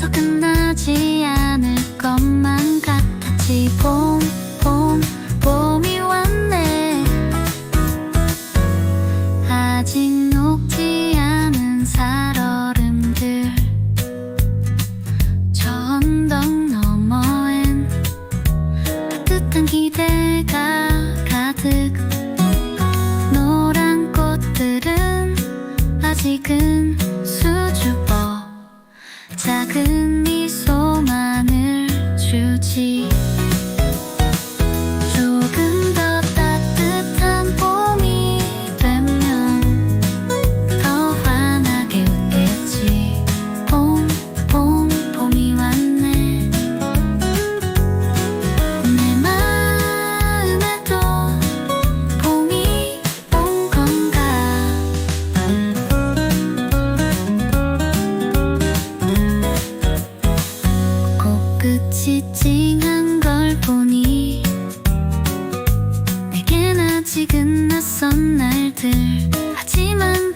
여기서 끝나지 않을 것만 같았지. 봄, 봄, 봄이 왔네. 아직 녹지 않은 살얼음들. 저 언덕 너머엔 따뜻한 기대가 가득. 노란 꽃들은 아직은 수 く 지칭한 걸 보니 내겐 아직은 낯선 날들. 하지만